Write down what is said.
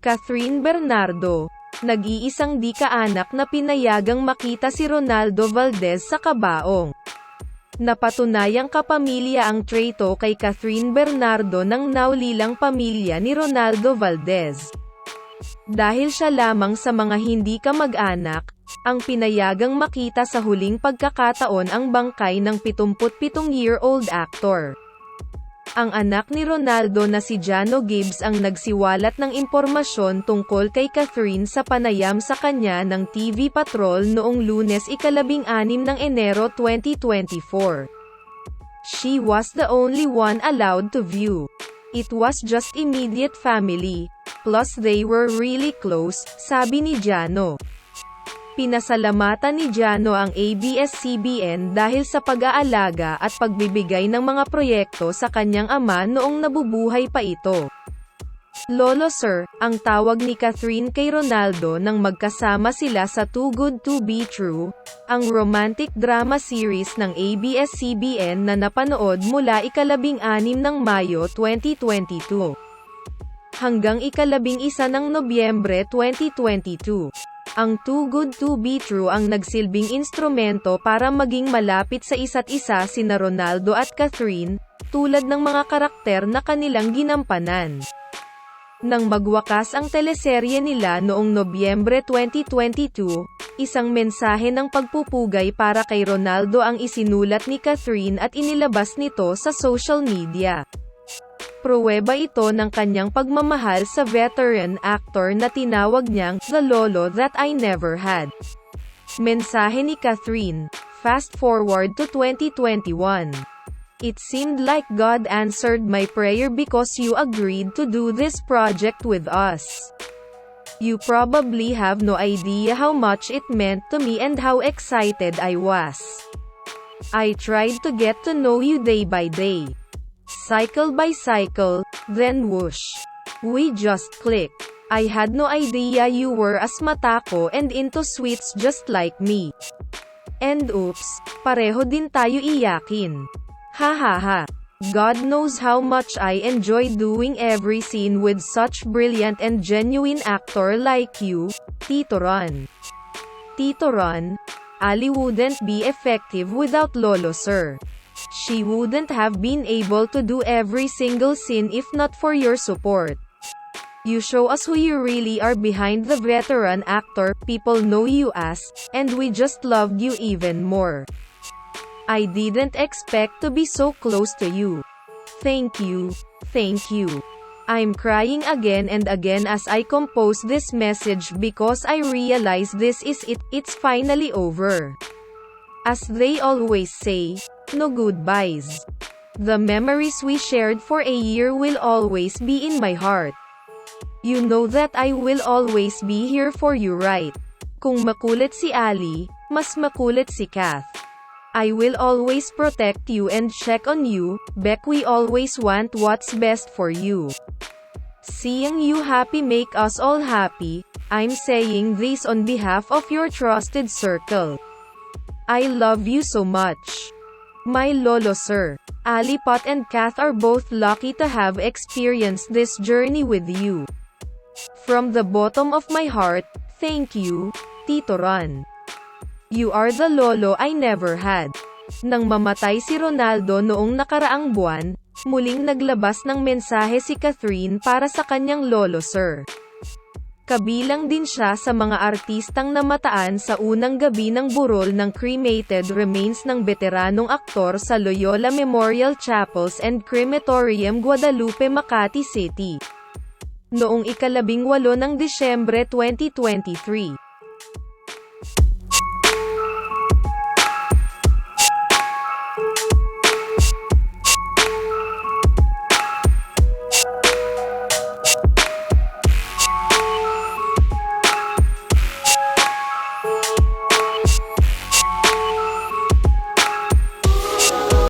Catherine Bernardo, nag-iisang di kaanak na pinayagang makita si Ronaldo Valdez sa kabaong. Napatunayang kapamilya ang treto kay Catherine Bernardo ng naulilang pamilya ni Ronaldo Valdez. Dahil siya lamang sa mga hindi kamag-anak, ang pinayagang makita sa huling pagkakataon ang bangkay ng 77-year-old actor. Ang anak ni Ronaldo na si Jano Gibbs ang nagsiwalat ng impormasyon tungkol kay Catherine sa panayam sa kanya ng TV Patrol noong lunes ikalabing anim ng Enero 2024. She was the only one allowed to view. It was just immediate family, plus they were really close, sabi ni Jano. Pinasalamatan ni Jano ang ABS-CBN dahil sa pag-aalaga at pagbibigay ng mga proyekto sa kanyang ama noong nabubuhay pa ito. Lolo Sir, ang tawag ni Catherine kay Ronaldo nang magkasama sila sa Too Good To Be True, ang romantic drama series ng ABS-CBN na napanood mula ikalabing anim ng Mayo 2022 hanggang ikalabing isa ng Nobyembre 2022. Ang Too Good To Be True ang nagsilbing instrumento para maging malapit sa isa't isa sina Ronaldo at Catherine, tulad ng mga karakter na kanilang ginampanan. Nang magwakas ang teleserye nila noong Nobyembre 2022, isang mensahe ng pagpupugay para kay Ronaldo ang isinulat ni Catherine at inilabas nito sa social media. Pruweba ito ng kanyang pagmamahal sa veteran actor na tinawag niyang, The Lolo That I Never Had. Mensahe ni Catherine, fast forward to 2021. It seemed like God answered my prayer because you agreed to do this project with us. You probably have no idea how much it meant to me and how excited I was. I tried to get to know you day by day. Cycle by cycle, then whoosh. We just click. I had no idea you were as matako and into sweets just like me. And oops, pareho din tayo iyakin. Ha ha ha. God knows how much I enjoy doing every scene with such brilliant and genuine actor like you, Tito Ron. Tito Ron, Ali wouldn't be effective without Lolo Sir. She wouldn't have been able to do every single scene if not for your support. You show us who you really are behind the veteran actor people know you as, and we just loved you even more. I didn't expect to be so close to you. Thank you, thank you. I'm crying again and again as I compose this message because I realize this is it, it's finally over. As they always say, no goodbyes. The memories we shared for a year will always be in my heart. You know that I will always be here for you right? Kung makulit si Ali, mas makulit si Kath. I will always protect you and check on you, Beck we always want what's best for you. Seeing you happy make us all happy, I'm saying this on behalf of your trusted circle. I love you so much. My lolo sir. Ali Pot and Kath are both lucky to have experienced this journey with you. From the bottom of my heart, thank you, Tito Ron. You are the lolo I never had. Nang mamatay si Ronaldo noong nakaraang buwan, muling naglabas ng mensahe si Catherine para sa kanyang lolo sir. Kabilang din siya sa mga artistang namataan sa unang gabi ng burol ng cremated remains ng veteranong aktor sa Loyola Memorial Chapels and Crematorium Guadalupe, Makati City. Noong ikalabing walo ng Disyembre 2023.